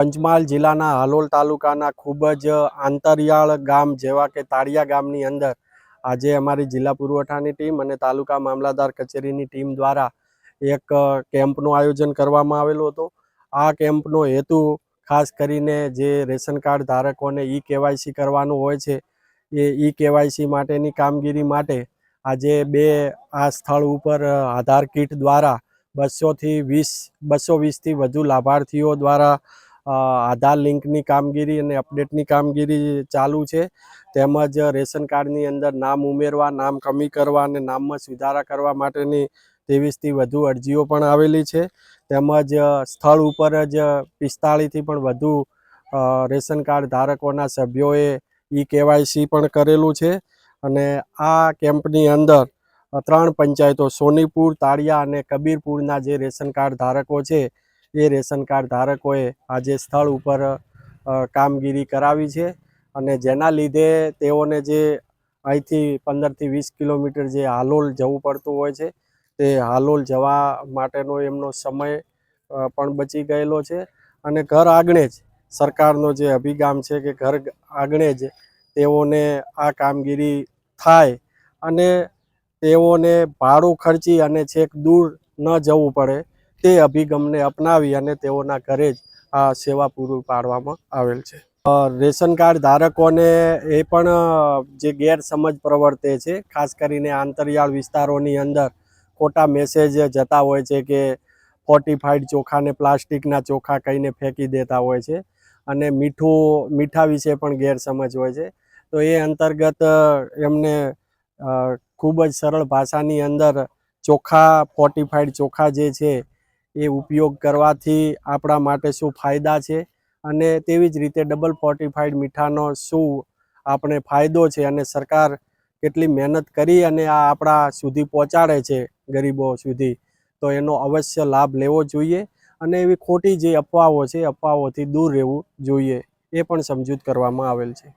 પંચમહાલ જિલ્લાના હાલોલ તાલુકાના ખૂબ જ આંતરિયાળ ગામ જેવા કે તાળિયા ગામની અંદર આજે અમારી જિલ્લા પુરવઠાની ટીમ અને તાલુકા મામલાદાર કચેરીની ટીમ દ્વારા એક કેમ્પનું આયોજન કરવામાં આવેલું હતું. આ કેમ્પનો હેતુ ખાસ કરીને જે રેશન કાર્ડ ધારકોને ઈ કેવાયસી કરવાનું હોય છે, એ ઈ કેવાયસી માટેની કામગીરી માટે આજે બે, આ સ્થળ ઉપર આધાર કીટ દ્વારા બસોથી વીસ, બસો વીસથી વધુ લાભાર્થીઓ દ્વારા આધાર લિંકની કામગીરી અને અપડેટની કામગીરી ચાલુ છે. તેમજ રેશન કાર્ડની અંદર નામ ઉમેરવા, નામ કમી કરવા અને નામમાં સુધારા કરવા માટેની ત્રેવીસથી વધુ અરજીઓ પણ આવેલી છે. તેમજ સ્થળ ઉપર જ પિસ્તાળીસથી પણ વધુ રેશન કાર્ડ ધારકોના સભ્યોએ ઈ કેવાયસી પણ કરેલું છે. અને આ કેમ્પની અંદર ત્રણ પંચાયતો, સોનીપુર, તાળિયા અને કબીરપુરના જે રેશન કાર્ડ ધારકો છે એ રેશન કાર્ડ ધારકોએ આજે સ્થળ ઉપર કામગીરી કરાવી છે અને જેના લીધે તેઓને જે અહીંથી પંદરથી વીસ કિલોમીટર જે હાલોલ જવું પડતું હોય છે, તે હાલોલ જવા માટેનો એમનો સમય પણ બચી ગયેલો છે અને ઘર આંગણે જ સરકારનો જે અભિગામ છે કે ઘર આંગણે જ તેઓને આ કામગીરી થાય અને તેઓને ભાડું ખર્ચી અને છેક દૂર ન જવું પડે તે અભિગમને અપનાવી અને તેઓના ઘરે જ આ સેવા પૂરું પાડવામાં આવેલ છે. રેશન કાર્ડ ધારકોને એ પણ જે ગેરસમજ પ્રવર્તે છે, ખાસ કરીને આંતરિયાળ વિસ્તારોની અંદર ખોટા મેસેજ જતા હોય છે કે ફોર્ટિફાઈડ ચોખાને પ્લાસ્ટિકના ચોખા કહીને ફેંકી દેતા હોય છે અને મીઠું, મીઠા વિશે પણ ગેરસમજ હોય છે. તો એ અંતર્ગત એમને ખૂબ જ સરળ ભાષાની અંદર ચોખા ફોર્ટિફાઈડ ચોખા જે છે એ ઉપયોગ કરવાથી આપણા માટે શું ફાયદા છે? અને તેવી જ રીતે ડબલ ફોર્ટિફાઈડ મીઠાનો શું આપણે ફાયદો છે? અને સરકાર કેટલી મહેનત કરી અને આ આપણા સુધી પહોંચાડે છે ગરીબો સુધી? તો એનો અવશ્ય લાભ લેવો જોઈએ અને એવી ખોટી જે અફવાઓ છે અફવાઓથી દૂર રહેવું જોઈએ. એ પણ સમજૂત કરવામાં આવેલ છે.